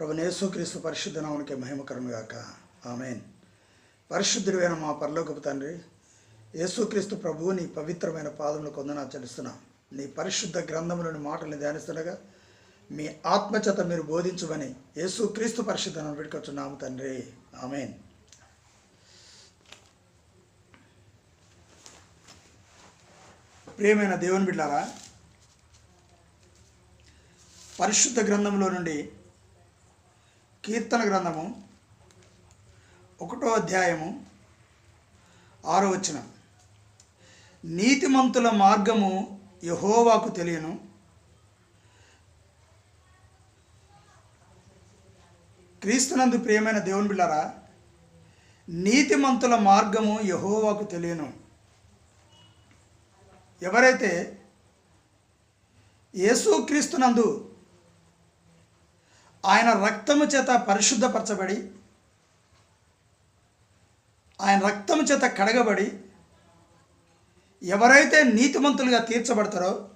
ప్రభు యేసుక్రీస్తు పరిశుద్ధ నామునికి మహిమకరముగాక ఆమెన్. పరిశుద్ధుడైన మా పరలోకపు తండ్రి యేసుక్రీస్తు ప్రభువు నీ పవిత్రమైన పాదములు కొందనా చెల్లిస్తున్నా. నీ పరిశుద్ధ గ్రంథంలోని మాటలను ధ్యానిస్తుండగా మీ ఆత్మచేత మీరు బోధించమని యేసుక్రీస్తు పరిశుద్ధను పెట్టుకొచ్చున్నాము తండ్రి. ఆమెన్. ప్రియమైన దేవుని బిడ్డారా పరిశుద్ధ గ్రంథంలో నుండి కీర్తన గ్రంథము ఒకటో అధ్యాయము ఆరో వచ్చిన నీతిమంతుల మార్గము యహోవాకు తెలియను. క్రీస్తునందు ప్రియమైన దేవుని బిళ్ళారా నీతిమంతుల మార్గము యహోవాకు తెలియను. ఎవరైతే యేసుక్రీస్తునందు ఆయన రక్తము చేత పరిశుద్ధపరచబడి ఆయన రక్తము చేత కడగబడి ఎవరైతే నీతిమంతులుగా తీర్చబడతారో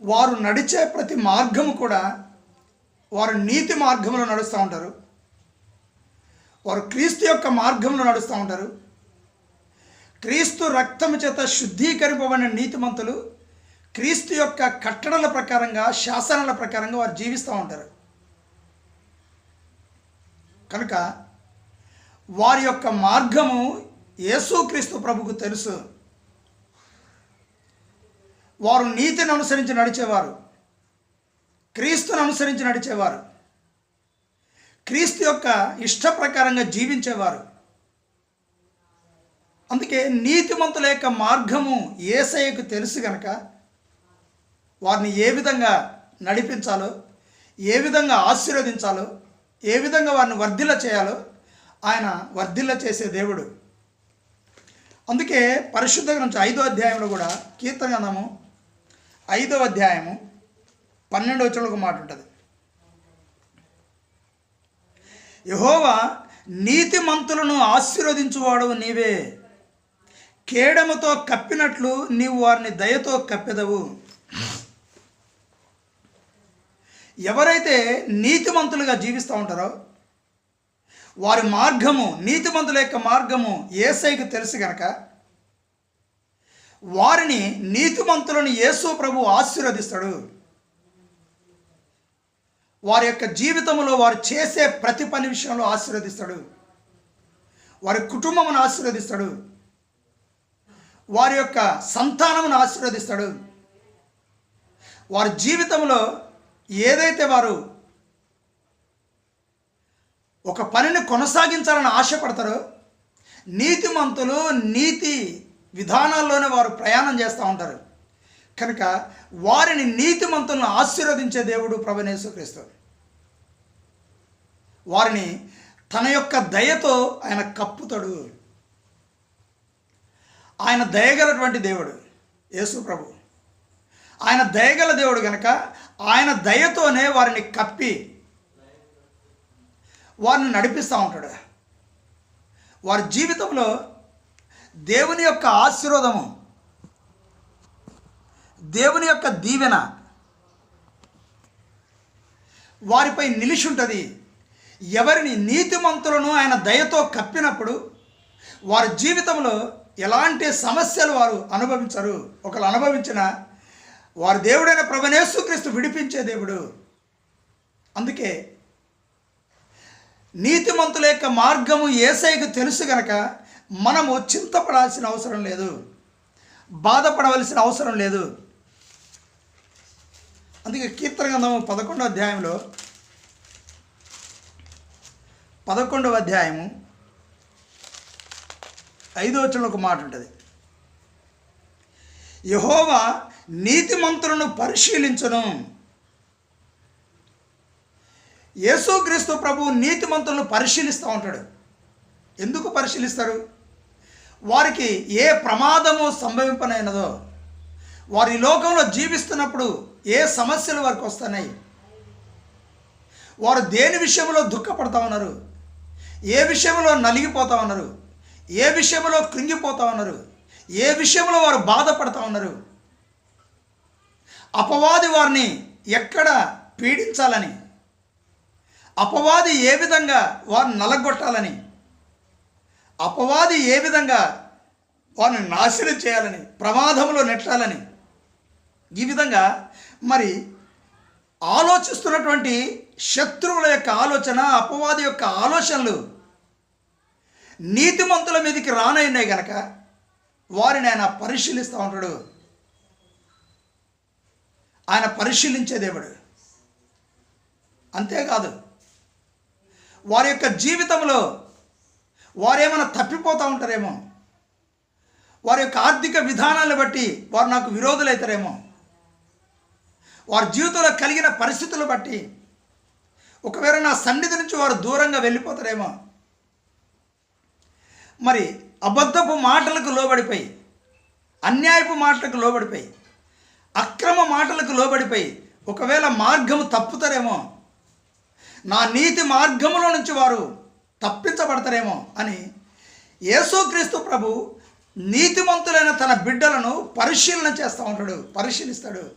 వారు నడిచే ప్రతి మార్గము కూడా వారు నీతి మార్గంలో నడుస్తూ ఉంటారు. వారు క్రీస్తు యొక్క మార్గంలో నడుస్తూ ఉంటారు. క్రీస్తు రక్తము చేత శుద్ధీకరింపబడిన నీతిమంతులు క్రీస్తు యొక్క కట్టడల ప్రకారంగా శాసనాల ప్రకారంగా వారు జీవిస్తూ ఉంటారు. కనుక వారి యొక్క మార్గము యేసుక్రీస్తు ప్రభుకు తెలుసు. వారు నీతిని అనుసరించి నడిచేవారు. క్రీస్తును అనుసరించి నడిచేవారు. క్రీస్తు యొక్క ఇష్ట ప్రకారంగా జీవించేవారు. అందుకే నీతిమంతుల యొక్క మార్గము ఏసయ్యకు తెలుసు గనక వారిని ఏ విధంగా నడిపించాలో ఏ విధంగా ఆశీర్వదించాలో ఏ విధంగా వారిని వర్ధిల్ల చేయాలో ఆయన వర్ధిల్ల చేసే దేవుడు. అందుకే పరిశుద్ధ గ్రంథం ఐదో అధ్యాయంలో కూడా కీర్తన గ్రంథము ఐదో అధ్యాయము పన్నెండు వచ్చిన ఒక మాట ఉంటుంది. యహోవా నీతిమంతులను ఆశీర్వదించువాడు నీవే. కేడముతో కప్పినట్లు నీవు వారిని దయతో కప్పెదవు. ఎవరైతే నీతిమంతులుగా జీవిస్తూ ఉంటారో వారి మార్గము నీతిమంతుల యొక్క మార్గము ఏసైకి తెలుసు గనక వారిని నీతిమంతులను యేసు ప్రభు ఆశీర్వదిస్తాడు. వారి యొక్క జీవితంలో వారు చేసే ప్రతి పని విషయంలో ఆశీర్వదిస్తాడు. వారి కుటుంబమును ఆశీర్వదిస్తాడు. వారి యొక్క సంతానమును ఆశీర్వదిస్తాడు. వారి జీవితంలో ఏదైతే వారు ఒక పనిని కొనసాగించాలని ఆశపడతారో నీతిమంతులు నీతి విధానాల్లోనే వారు ప్రయాణం చేస్తూ ఉంటారు. కనుక వారిని నీతిమంతులను ఆశీర్వదించే దేవుడు ప్రభనేశ్వక్రీస్తు వారిని తన యొక్క దయతో ఆయన కప్పుతాడు. ఆయన దయగలటువంటి దేవుడు యేసు ప్రభు. ఆయన దయగల దేవుడు కనుక ఆయన దయతోనే వారిని కప్పి వారిని నడిపిస్తూ ఉంటాడు. వారి జీవితంలో దేవుని యొక్క ఆశీర్వాదము దేవుని యొక్క దీవెన వారిపై నిలిచి ఉంటుంది. ఎవరిని నీతిమంతులను ఆయన దయతో కప్పినప్పుడు వారి జీవితంలో ఎలాంటి సమస్యలు వారు అనుభవించరు. ఒకరు అనుభవించిన వారి దేవుడైన ప్రభనేసుక్రీస్తు విడిపించే దేవుడు. అందుకే నీతిమంతుల యొక్క మార్గము ఏసైకు తెలుసు గనక మనము చింతపడాల్సిన అవసరం లేదు. బాధపడవలసిన అవసరం లేదు. అందుకే కీర్తన గ్రంథము పదకొండవ అధ్యాయంలో పదకొండవ అధ్యాయము ఐదో వచ్చిన ఒక మాట ఉంటుంది. యహోవా నీతిమంతులను పరిశీలించను. యేసుక్రీస్తు ప్రభు నీతిమంతులను పరిశీలిస్తూ ఉంటాడు. ఎందుకు పరిశీలిస్తారు? వారికి ఏ ప్రమాదము సంభవింపనైనదో వారి లోకంలో జీవిస్తున్నప్పుడు ఏ సమస్యలు వారికి వస్తున్నాయి వారు దేని విషయంలో దుఃఖపడతా ఉన్నారు ఏ విషయంలో నలిగిపోతా ఉన్నారు ఏ విషయంలో కృంగిపోతా ఉన్నారు ఏ విషయంలో వారు బాధపడతా ఉన్నారు? అపవాది వారిని ఎక్కడ పీడించాలని? అపవాది ఏ విధంగా వారిని నలగొట్టాలని? అపవాది ఏ విధంగా వారిని నాశనం చేయాలని? ప్రమాదంలో నెట్టాలని? ఈ విధంగా మరి ఆలోచిస్తున్నటువంటి శత్రువుల యొక్క ఆలోచన అపవాది యొక్క ఆలోచనలు నీతిమంతుల మీదకి రానైనాయి గనక వారిని ఆయన పరిశీలిస్తూ ఉంటాడు. ఆయన పరిశీలించే దేవుడు. అంతేకాదు వారి యొక్క జీవితంలో వారేమైనా తప్పిపోతూ ఉంటారేమో వారి యొక్క ఆర్థిక విధానాలను బట్టి వారు నాకు విరోధులైతారేమో వారి జీవితంలో కలిగిన పరిస్థితులు బట్టి ఒకవేళ నా సన్నిధి నుంచి వారు దూరంగా వెళ్ళిపోతారేమో. మరి అబద్ధపు మాటలకు లోబడిపోయి అన్యాయపు మాటలకు లోబడిపోయి అక్రమ మాటలకు లోబడిపోయి ఒకవేళ మార్గము తప్పుతారేమో నా నీతి మార్గములో నుంచి వారు తప్పించబడతారేమో అని యేసుక్రీస్తు ప్రభు నీతిమంతులైన తన బిడ్డలను పరిశీలన చేస్తూ ఉంటాడు పరిశీలిస్తాడు.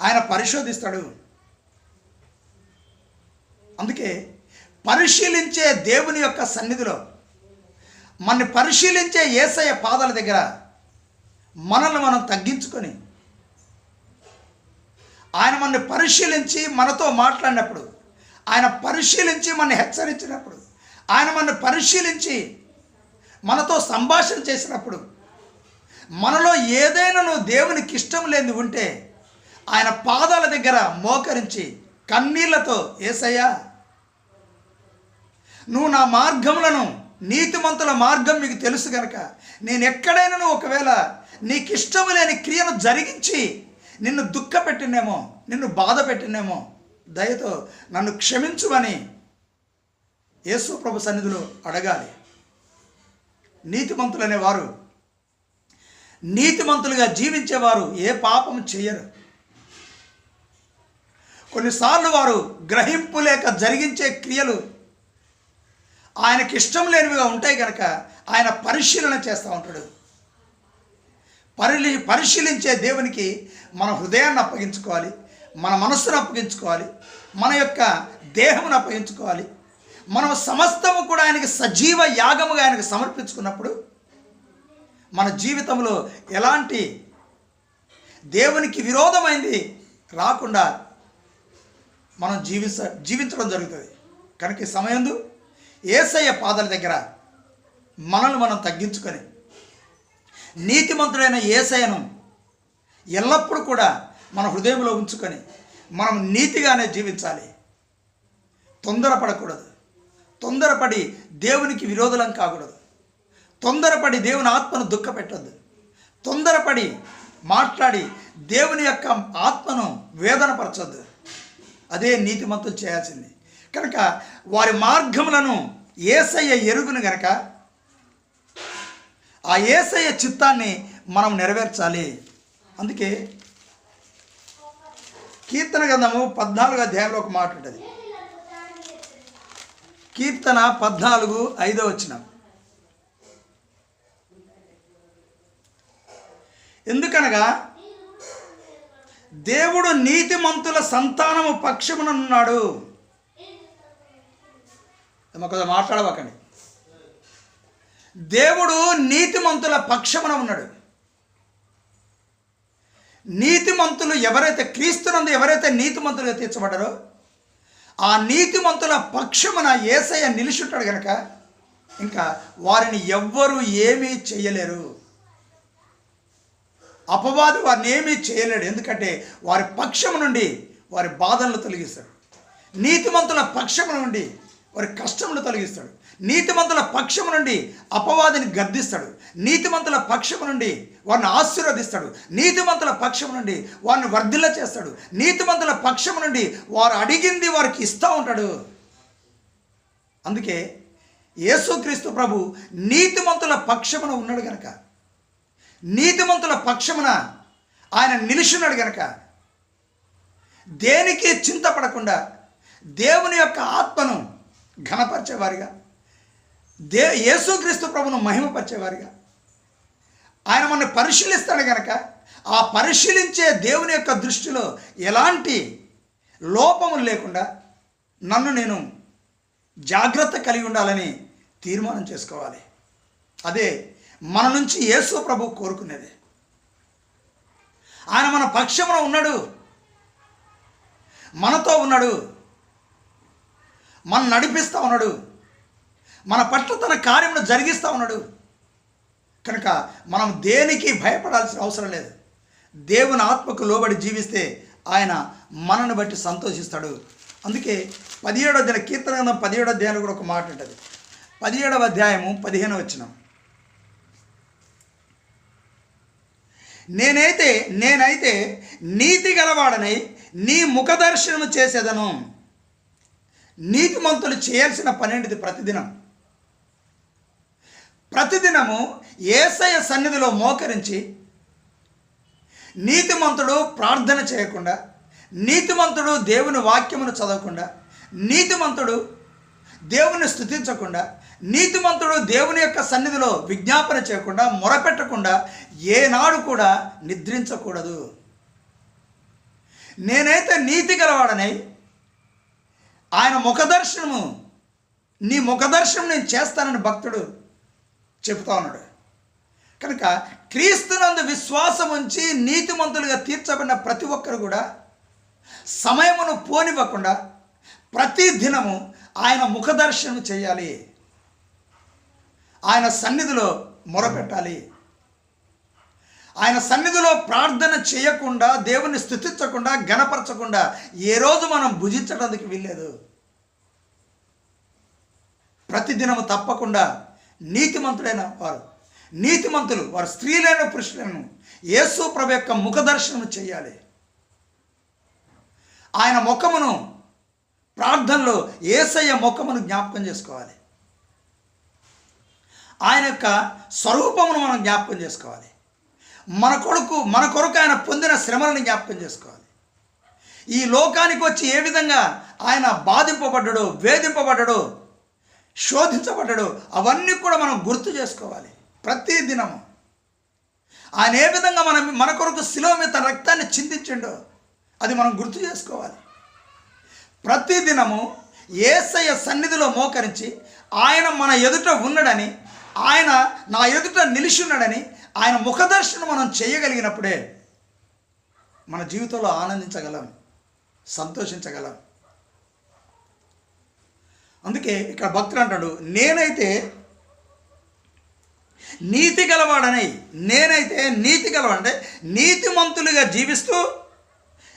ఆయన పరిశోధిస్తాడు. అందుకే పరిశీలించే దేవుని యొక్క సన్నిధిలో మనని పరిశీలించే ఏసయ్య పాదాల దగ్గర మనల్ని మనం తగ్గించుకొని ఆయన మనని పరిశీలించి మనతో మాట్లాడినప్పుడు ఆయన పరిశీలించి మనని హెచ్చరించినప్పుడు ఆయన మనని పరిశీలించి మనతో సంభాషణ చేసినప్పుడు మనలో ఏదైనా నువ్వు దేవునికి ఇష్టం లేని ఉంటే ఆయన పాదాల దగ్గర మోకరించి కన్నీళ్ళతో ఏసయ్యా నువ్వు నా మార్గములను నీతిమంతుల మార్గం మీకు తెలుసు కనుక నేను ఎక్కడైనా ఒకవేళ నీకు ఇష్టము లేని క్రియను జరిగించి నిన్ను దుఃఖ పెట్టినేమో నిన్ను బాధ పెట్టినేమో దయతో నన్ను క్షమించుమని యేసు ప్రభు సన్నిధిలో అడగాలి. నీతిమంతులు అనేవారు నీతిమంతులుగా జీవించేవారు ఏ పాపం చేయరు. కొన్నిసార్లు వారు గ్రహింపు లేక జరిగించే క్రియలు ఆయనకి ఇష్టం లేనివిగా ఉంటాయి కనుక ఆయన పరిశీలన చేస్తూ ఉంటాడు. పరిలి పరిశీలించే దేవునికి మన హృదయాన్ని అప్పగించుకోవాలి మన మనస్సును అప్పగించుకోవాలి మన యొక్క దేహమును అప్పగించుకోవాలి. మనం సమస్తము కూడా ఆయనకి సజీవ యాగముగా ఆయనకు సమర్పించుకున్నప్పుడు మన జీవితంలో ఎలాంటి దేవునికి విరోధమైంది రాకుండా మనం జీవించ జీవించడం జరుగుతుంది. కనుక సమయందు ఏసయ్య పాదల దగ్గర మనల్ని మనం తగ్గించుకొని నీతిమంతుడైన ఏసయ్యను ఎల్లప్పుడూ కూడా మన హృదయంలో ఉంచుకొని మనం నీతిగానే జీవించాలి. తొందరపడకూడదు. తొందరపడి దేవునికి విరోధులం కాకూడదు. తొందరపడి దేవుని ఆత్మను దుఃఖపెట్టద్దు. తొందరపడి మాట్లాడి దేవుని యొక్క ఆత్మను వేదనపరచొద్దు. అదే నీతిమంతులు చేయాల్సింది. కనుక వారి మార్గములను ఏసయ్య ఎరుగును గనక ఆ ఏసయ్య చిత్తాన్ని మనం నెరవేర్చాలి. అందుకే కీర్తన గ్రంథము పద్నాలుగు అధ్యాయంలో ఒక మాట ఉంటుంది. కీర్తన పద్నాలుగు ఐదో వచ్చిన ఎందుకనగా దేవుడు నీతిమంతుల సంతానము పక్షమునున్నాడు కొంచెం మాట్లాడవకండి దేవుడు నీతిమంతుల పక్షమున ఉన్నాడు. నీతిమంతులు ఎవరైతే క్రీస్తునందు ఎవరైతే నీతిమంతులుగా తీర్చబడ్డారో ఆ నీతిమంతుల పక్షమున ఏసయ్య నిలిచుంటాడు కనుక ఇంకా వారిని ఎవ్వరూ ఏమీ చేయలేరు. అపవాది వారిని ఏమీ చేయలేడు. ఎందుకంటే వారి పక్షము నుండి వారి బాధలను తొలగిస్తాడు. నీతిమంతుల పక్షము నుండి వారి కష్టములు తొలగిస్తాడు. నీతిమంతుల పక్షము నుండి అపవాదిని గద్దిస్తాడు. నీతిమంతుల పక్షము నుండి వారిని ఆశీర్వదిస్తాడు. నీతిమంతుల పక్షము నుండి వారిని వర్ధిల్ల చేస్తాడు. నీతిమంతుల పక్షము నుండి వారు అడిగింది వారికి ఇస్తూ ఉంటాడు. అందుకే యేసుక్రీస్తు ప్రభు నీతిమంతుల పక్షమున ఉన్నాడు గనక నీతిమంతుల పక్షమున ఆయన నిలిచున్నాడు గనక దేనికి చింతపడకుండా దేవుని యొక్క ఆత్మను ఘనపరిచేవారిగా. దే యేసుక్రీస్తు ప్రభును మహిమపరిచేవారిగా. ఆయన మన పరిశీలిస్తాడు కనుక ఆ పరిశీలించే దేవుని యొక్క దృష్టిలో ఎలాంటి లోపములు లేకుండా నన్ను నేను జాగ్రత్త కలిగి ఉండాలని తీర్మానం చేసుకోవాలి. అదే మన నుంచి యేసు ప్రభు కోరుకునేది. ఆయన మన పక్షమున ఉన్నాడు. మనతో ఉన్నాడు. మన నడిపిస్తూ ఉన్నాడు. మన పట్ల తన కార్యమును జరిగిస్తూ ఉన్నాడు. కనుక మనం దేనికి భయపడాల్సిన అవసరం లేదు. దేవుని ఆత్మకు లోబడి జీవిస్తే ఆయన మనను బట్టి సంతోషిస్తాడు. అందుకే పదిహేడో దిన కీర్తన పదిహేడో అధ్యాయం కూడా ఒక మాట ఉంటుంది. పదిహేడవ అధ్యాయము పదిహేను వచ్చిన నేనైతే నేనైతే నీతి గలవాడనై నీ ముఖదర్శనము చేసేదను. నీతిమంతులు చేయాల్సిన పనేంటిది ప్రతిదినం. ప్రతిదినము ఏసయ సన్నిధిలో మోకరించి నీతిమంతుడు ప్రార్థన చేయకుండా నీతిమంతుడు దేవుని వాక్యమును చదవకుండా నీతిమంతుడు దేవుని స్థుతించకుండా నీతిమంతుడు దేవుని యొక్క సన్నిధిలో విజ్ఞాపన చేయకుండా మొరపెట్టకుండా ఏనాడు కూడా నిద్రించకూడదు. నేనైతే నీతి గలవాడనై ఆయన ముఖదర్శనము నీ ముఖదర్శనం నేను చేస్తానని భక్తుడు చెబుతా ఉన్నాడు. కనుక క్రీస్తునందు విశ్వాసం ఉంచి నీతిమంతులుగా తీర్చబడిన ప్రతి ఒక్కరు కూడా సమయమును పోనివ్వకుండా ప్రతి దినము ఆయన ముఖదర్శనం చేయాలి. ఆయన సన్నిధిలో మొరపెట్టాలి. ఆయన సన్నిధిలో ప్రార్థన చేయకుండా దేవుని స్థుతించకుండా గణపరచకుండా ఏ రోజు మనం భుజించడానికి వీల్లేదు. ప్రతిదినము తప్పకుండా నీతిమంతుడైన వారు నీతిమంతులు వారు స్త్రీలైన పురుషులను యేసు ప్రభు యొక్క ముఖదర్శనం చేయాలి. ఆయన ముఖమును ప్రార్థనలో ఏసయ్య ముఖమును జ్ఞాపకం చేసుకోవాలి. ఆయన యొక్క స్వరూపమును మనం జ్ఞాపకం చేసుకోవాలి. మన కొడుకు మన కొరకు ఆయన పొందిన శ్రమలను జ్ఞాపకం చేసుకోవాలి. ఈ లోకానికి వచ్చి ఏ విధంగా ఆయన బాధింపబడ్డాడో వేధింపబడ్డాడో శోధించబడ్డాడో అవన్నీ కూడా మనం గుర్తు చేసుకోవాలి ప్రతి దినము. ఆయన ఏ విధంగా మన మన కొరకు శిలో మీద తన రక్తాన్ని చిందించిండో అది మనం గుర్తు చేసుకోవాలి. ప్రతి దినము ఏసయ్య సన్నిధిలో మోకరించి ఆయన మన ఎదుట ఉన్నాడని ఆయన నా ఎదుట నిలిచి ఉన్నాడని ఆయన ముఖదర్శనం మనం చేయగలిగినప్పుడే మన జీవితంలో ఆనందించగలం సంతోషించగలం. అందుకే ఇక్కడ భక్తుడు అంటాడు నేనైతే నీతి గలవాడనై నేనైతే నీతి గలవాడంటే నీతిమంతులుగా జీవిస్తూ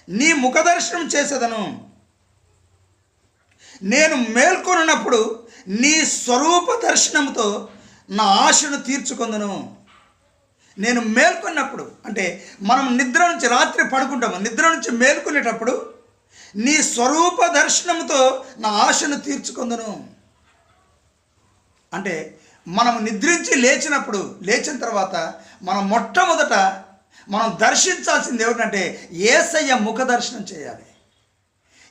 నీ ముఖదర్శనం చేసేదను. నేను మేల్కొనున్నప్పుడు నీ స్వరూప దర్శనంతో నా ఆశను తీర్చుకుందను. నేను మేల్కొన్నప్పుడు అంటే మనం నిద్ర నుంచి రాత్రి పడుకుంటాము నిద్ర నుంచి మేల్కొనేటప్పుడు నీ స్వరూప దర్శనంతో నా ఆశను తీర్చుకుందును. అంటే మనం నిద్రించి లేచినప్పుడు లేచిన తర్వాత మనం మొట్టమొదట మనం దర్శించాల్సింది ఏమిటంటే ఏసయ్య ముఖ దర్శనం చేయాలి.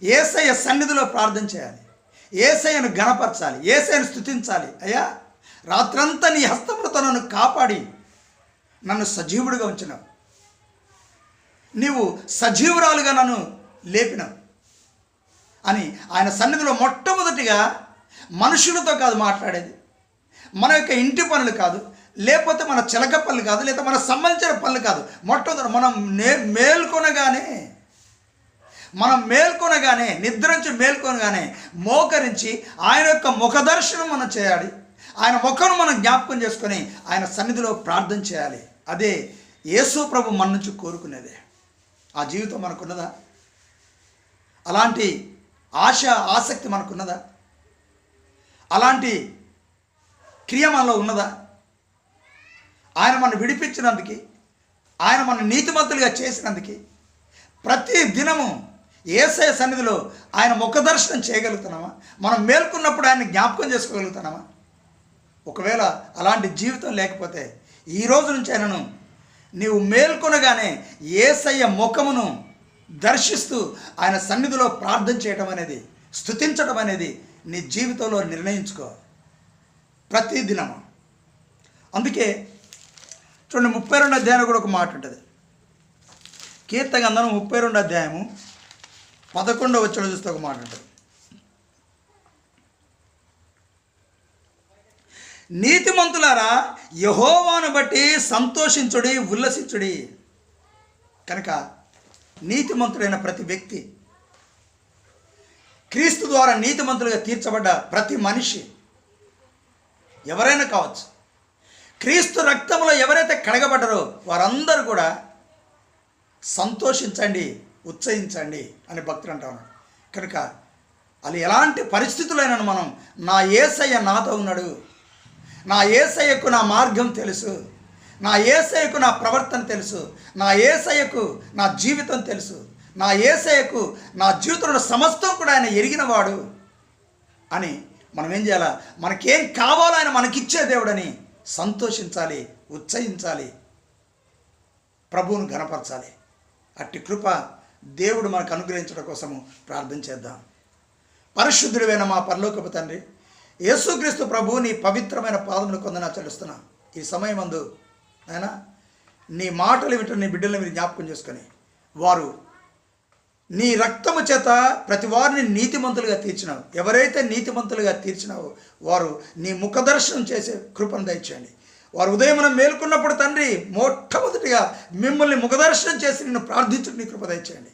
ఏసయ్య సన్నిధిలో ప్రార్థన చేయాలి. ఏసయ్యను గణపరచాలి ఏసయ్యను స్థుతించాలి అయ్యా రాత్రంతా నీ హస్తములతో నన్ను కాపాడి నన్ను సజీవుడిగా ఉంచినావు. నీవు సజీవురాలుగా నన్ను లేపినావు. అని ఆయన సన్నిధిలో మొట్టమొదటిగా మనుషులతో కాదు మాట్లాడేది. మన యొక్క ఇంటి పనులు కాదు లేకపోతే మన చిలక పనులు కాదు లేదా మన సంబంధించిన పనులు కాదు. మొట్టమొదటి మనం నే మేల్కొనగానే మనం మేల్కొనగానే నిద్ర నుంచి మేల్కొనగానే మోకరించి ఆయన యొక్క ముఖదర్శనం మనం చేయాలి. ఆయన ముఖను మనం జ్ఞాపకం చేసుకొని ఆయన సన్నిధిలో ప్రార్థన చేయాలి. అదే యేసు ప్రభు మన నుంచి కోరుకునేదే. ఆ జీవితం మనకున్నదా? అలాంటి ఆశ ఆసక్తి మనకున్నదా? అలాంటి క్రియ మనలో ఉన్నదా? ఆయన మనం విడిపించినందుకు ఆయన మన నీతిమంతులుగా చేసినందుకు ప్రతి దినము ఏసఐ సన్నిధిలో ఆయన ముఖదర్శనం చేయగలుగుతున్నామా? మనం మేల్కొన్నప్పుడు ఆయన జ్ఞాపకం చేసుకోగలుగుతున్నామా? ఒకవేళ అలాంటి జీవితం లేకపోతే ఈ రోజు నుంచి ఆయనను నీవు మేల్కొనగానే ఏసయ్య ముఖమును దర్శిస్తూ ఆయన సన్నిధిలో ప్రార్థన చేయటం అనేది స్థుతించడం అనేది నీ జీవితంలో నిర్ణయించుకో. ప్రతిదినము అందుకే చూడండి ముప్పై రెండు అధ్యాయం కూడా ఒక మాట ఉంటుంది. కీర్తగంధనం ముప్పై రెండు అధ్యాయము పదకొండవ వచ్చిన చూస్తే ఒక మాట ఉంటుంది. నీతిమంతులారా యహోవాను బట్టి సంతోషించుడి ఉల్లసించుడి. కనుక నీతిమంతుడైన ప్రతి వ్యక్తి క్రీస్తు ద్వారా నీతిమంతులుగా తీర్చబడ్డ ప్రతి మనిషి ఎవరైనా కావచ్చు క్రీస్తు రక్తంలో ఎవరైతే కడగబడ్డారో వారందరూ కూడా సంతోషించండి ఉత్సహించండి అని భక్తులు అంటా ఉన్నాడు కనుక అది ఎలాంటి పరిస్థితులైనా మనం నా ఏసయ్య నాతో ఉన్నాడు నా ఏసయ్యకు నా మార్గం తెలుసు. నా ఏసయ్యకు నా ప్రవర్తన తెలుసు. నా ఏసయ్యకు నా జీవితం తెలుసు. నా ఏసయ్యకు నా జీవితంలో సమస్తం కూడా ఆయన ఎరిగినవాడు అని మనం ఏం చేయాలా? మనకేం కావాలో ఆయన మనకిచ్చే దేవుడని సంతోషించాలి ఉత్సహించాలి ప్రభువును గణపరచాలి అట్టి కృప దేవుడు మనకు అనుగ్రహించడం కోసము ప్రార్థన చేద్దాం. పరిశుద్ధుడివైన మా పరలోకపు తండ్రి యేసుక్రీస్తు ప్రభువుని నీ పవిత్రమైన పాదములు కొందన చెల్లిస్తున్నా. ఈ సమయం అందు ఆయన నీ మాటలు వింటున్న నీ బిడ్డలను మీరు జ్ఞాపకం చేసుకొని వారు నీ రక్తము చేత ప్రతి వారిని నీతిమంతులుగా తీర్చినావు ఎవరైతే నీతిమంతులుగా తీర్చినావో వారు నీ ముఖదర్శనం చేసే కృపను దయచేయండి. వారు ఉదయం మనం మేలుకున్నప్పుడు తండ్రి మొట్టమొదటిగా మిమ్మల్ని ముఖదర్శనం చేసి నిన్ను ప్రార్థించుకు నీ కృప దయచేయండి.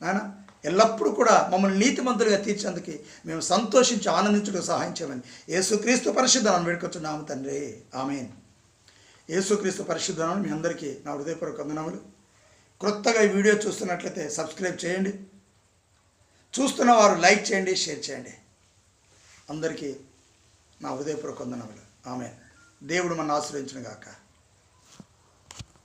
నాయనా ఎల్లప్పుడూ కూడా మమ్మల్ని నీతిమంతులుగా తీర్చేందుకు మేము సంతోషించి ఆనందించడం సహాయం చేయమని యేసుక్రీస్తు పరిశుద్ధనాన్ని వేడుకొచ్చున్నాము తండ్రి. ఆమెన్. యేసుక్రీస్తు పరిశుద్ధనాన్ని మీ అందరికీ నా హృదయపూర్వక వందనములు. క్రొత్తగా ఈ వీడియో చూస్తున్నట్లయితే సబ్స్క్రైబ్ చేయండి. చూస్తున్న వారు లైక్ చేయండి షేర్ చేయండి. అందరికీ నా హృదయపూర్వక వందనములు. ఆమె దేవుడు మన ఆశ్రయించిన గాక